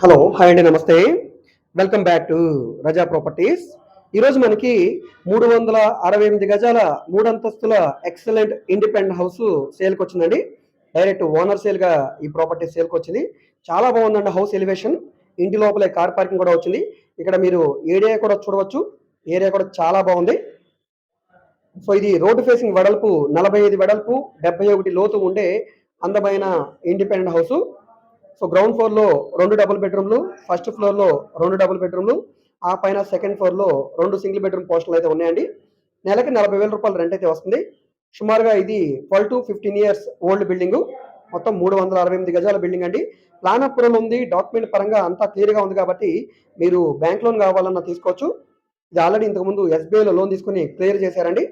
Hello hi అండి నమస్తే. Welcome back to Raza properties ఈరోజు మనకి మూడు వందల అరవై ఎనిమిది గజాల మూడు అంతస్తుల ఎక్సలెంట్ ఇండిపెండెంట్ హౌస్ సేల్కి వచ్చిందండి. డైరెక్ట్ ఓనర్ సేల్గా ఈ ప్రాపర్టీ సేల్కి వచ్చింది. చాలా బాగుందండి హౌస్ ఎలివేషన్ ఇంటి లోపలే కార్ పార్కింగ్ కూడా వచ్చింది. ఇక్కడ మీరు ఏరియా కూడా చూడవచ్చు. ఏరియా కూడా చాలా బాగుంది. సో ఇది రోడ్డు ఫేసింగ్ వెడల్పు నలభై ఐదు వెడల్పు డెబ్బై ఒకటి లోతు ఉండే అందమైన ఇండిపెండెంట్ హౌస్ సో గ్రౌండ్ ఫ్లోర్లో రెండు డబుల్ బెడ్రూమ్లు ఫస్ట్ ఫ్లోర్లో రెండు డబుల్ బెడ్రూమ్లు ఆ పైన సెకండ్ ఫ్లోర్లో రెండు సింగిల్ బెడ్రూమ్ పోస్టులు అయితే ఉన్నాయండి. నెలకి నలభై వేల రూపాయలు రెంట్ అయితే వస్తుంది. సుమారుగా ఇది twelve to fifteen years old building మొత్తం మూడు వందల అరవై ఎనిమిది గజాల బిల్డింగ్ అండి. ప్లాన్ అప్రూవల్ ఉంది. డాక్యుమెంట్ పరంగా అంతా క్లియర్గా ఉంది కాబట్టి మీరు బ్యాంక్ లోన్ కావాలన్నా తీసుకోవచ్చు. ఇది ఆల్రెడీ ఇంతకుముందు ఎస్బీఐలో లోన్ తీసుకుని క్లియర్ చేశారండి.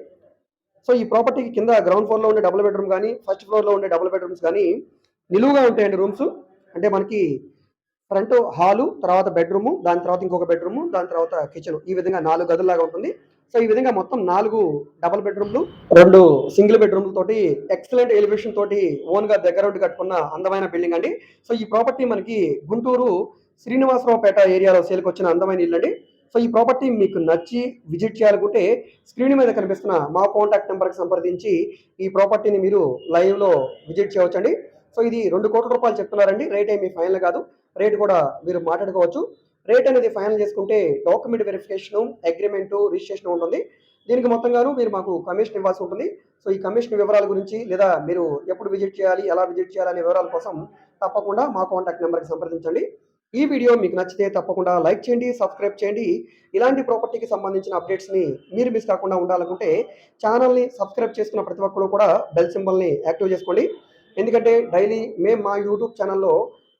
సో ఈ ప్రాపర్టీకి కింద గ్రౌండ్ ఫ్లోర్లో ఉండే డబుల్ బెడ్రూమ్ కానీ ఫస్ట్ ఫ్లోర్లో ఉండే డబుల్ బెడ్రూమ్స్ కానీ నిలువుగా ఉంటాయండి రూమ్స్. అంటే మనకి ఫ్రంట్ హాలు తర్వాత బెడ్రూము దాని తర్వాత ఇంకొక బెడ్రూము దాని తర్వాత కిచెన్ ఈ విధంగా నాలుగు గదుల్లాగా ఉంటుంది. సో ఈ విధంగా మొత్తం నాలుగు డబుల్ బెడ్రూమ్లు రెండు సింగిల్ బెడ్రూమ్ల తోటి ఎక్సలెంట్ ఎలివేషన్ తోటి ఓన్గా దగ్గర ఉండి కట్టుకున్న అందమైన బిల్డింగ్ అండి. సో ఈ ప్రాపర్టీ మనకి గుంటూరు శ్రీనివాసరావుపేట ఏరియాలో సేల్కి వచ్చిన అందమైన ఇల్లు అండి సో ఈ ప్రాపర్టీ మీకు నచ్చి విజిట్ చేయాలనుకుంటే స్క్రీన్ మీద కనిపిస్తున్న మా కాంటాక్ట్ నెంబర్కి సంప్రదించి ఈ ప్రాపర్టీని మీరు లైవ్లో విజిట్ చేయవచ్చండి. సో ఇది రెండు కోట్ల రూపాయలు చెప్తున్నారండి. రేట్ ఏమి ఫైనల్ కాదు. రేట్ కూడా మీరు మాట్లాడుకోవచ్చు. రేట్ అనేది ఫైనల్ చేసుకుంటే డాక్యుమెంట్ వెరిఫికేషన్ అగ్రిమెంటు రిజిస్ట్రేషన్ ఉంటుంది. దీనికి మొత్తంగాను మీరు మాకు కమిషన్ ఇవ్వాల్సి ఉంటుంది. సో ఈ కమిషన్ వివరాల గురించి లేదా మీరు ఎప్పుడు విజిట్ చేయాలి ఎలా విజిట్ చేయాలనే వివరాల కోసం తప్పకుండా మా కాంటాక్ట్ నెంబర్కి సంప్రదించండి. ఈ వీడియో మీకు నచ్చితే తప్పకుండా లైక్ చేయండి సబ్స్క్రైబ్ చేయండి. ఇలాంటి ప్రాపర్టీకి సంబంధించిన అప్డేట్స్ని మీరు మిస్ కాకుండా ఉండాలనుకుంటే ఛానల్ని సబ్స్క్రైబ్ చేసుకున్న ప్రతి ఒక్కరు కూడా బెల్ సింబల్ని యాక్టివ్ చేసుకోండి. ఎందుకంటే డైలీ మేము మా యూట్యూబ్ ఛానల్లో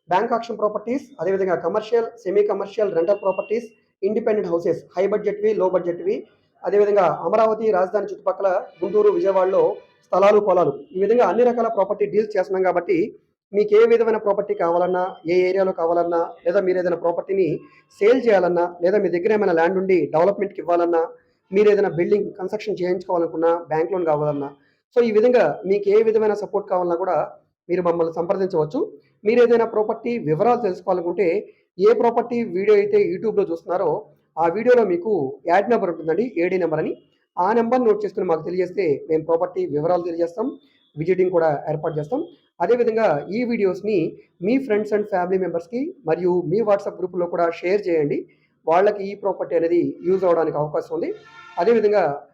బ్యాంక్ ఆక్షన్ ప్రాపర్టీస్ అదేవిధంగా commercial semi commercial rental properties independent houses high బడ్జెట్వి low బడ్జెట్వి అదేవిధంగా అమరావతి రాజధాని చుట్టుపక్కల గుంటూరు విజయవాడలో స్థలాలు పొలాలు ఈ విధంగా అన్ని రకాల ప్రాపర్టీ డీల్స్ చేస్తున్నాం కాబట్టి మీకు ఏ విధమైన ప్రాపర్టీ కావాలన్నా ఏ ఏరియాలో కావాలన్నా లేదా మీరు ఏదైనా ప్రాపర్టీని సేల్ చేయాలన్నా లేదా మీ దగ్గర ఏమైనా ల్యాండ్ ఉండి డెవలప్మెంట్కి ఇవ్వాలన్నా మీరు ఏదైనా బిల్డింగ్ కన్స్ట్రక్షన్ చేయించుకోవాలనుకున్నా బ్యాంక్ లోన్ కావాలన్నా సో ఈ విధంగా మీకు ఏ విధమైన సపోర్ట్ కావాలన్నా కూడా మీరు మమ్మల్ని సంప్రదించవచ్చు. మీరు ఏదైనా ప్రాపర్టీ వివరాలు తెలుసుకోవాలనుకుంటే ఏ ప్రాపర్టీ వీడియో అయితే యూట్యూబ్లో చూస్తున్నారో ఆ వీడియోలో మీకు యాడ్ నెంబర్ ఉంటుందండి ఏడీ నెంబర్ అని. ఆ నెంబర్ నోట్ చేసుకుని మాకు తెలియజేస్తే మేము ప్రాపర్టీ వివరాలు తెలియజేస్తాం విజిటింగ్ కూడా ఏర్పాటు చేస్తాం. అదేవిధంగా ఈ వీడియోస్ని మీ ఫ్రెండ్స్ అండ్ ఫ్యామిలీ మెంబర్స్కి మరియు మీ వాట్సాప్ గ్రూప్లో కూడా షేర్ చేయండి. వాళ్ళకి ఈ ప్రాపర్టీ అనేది యూజ్ అవడానికి అవకాశం ఉంది. అదేవిధంగా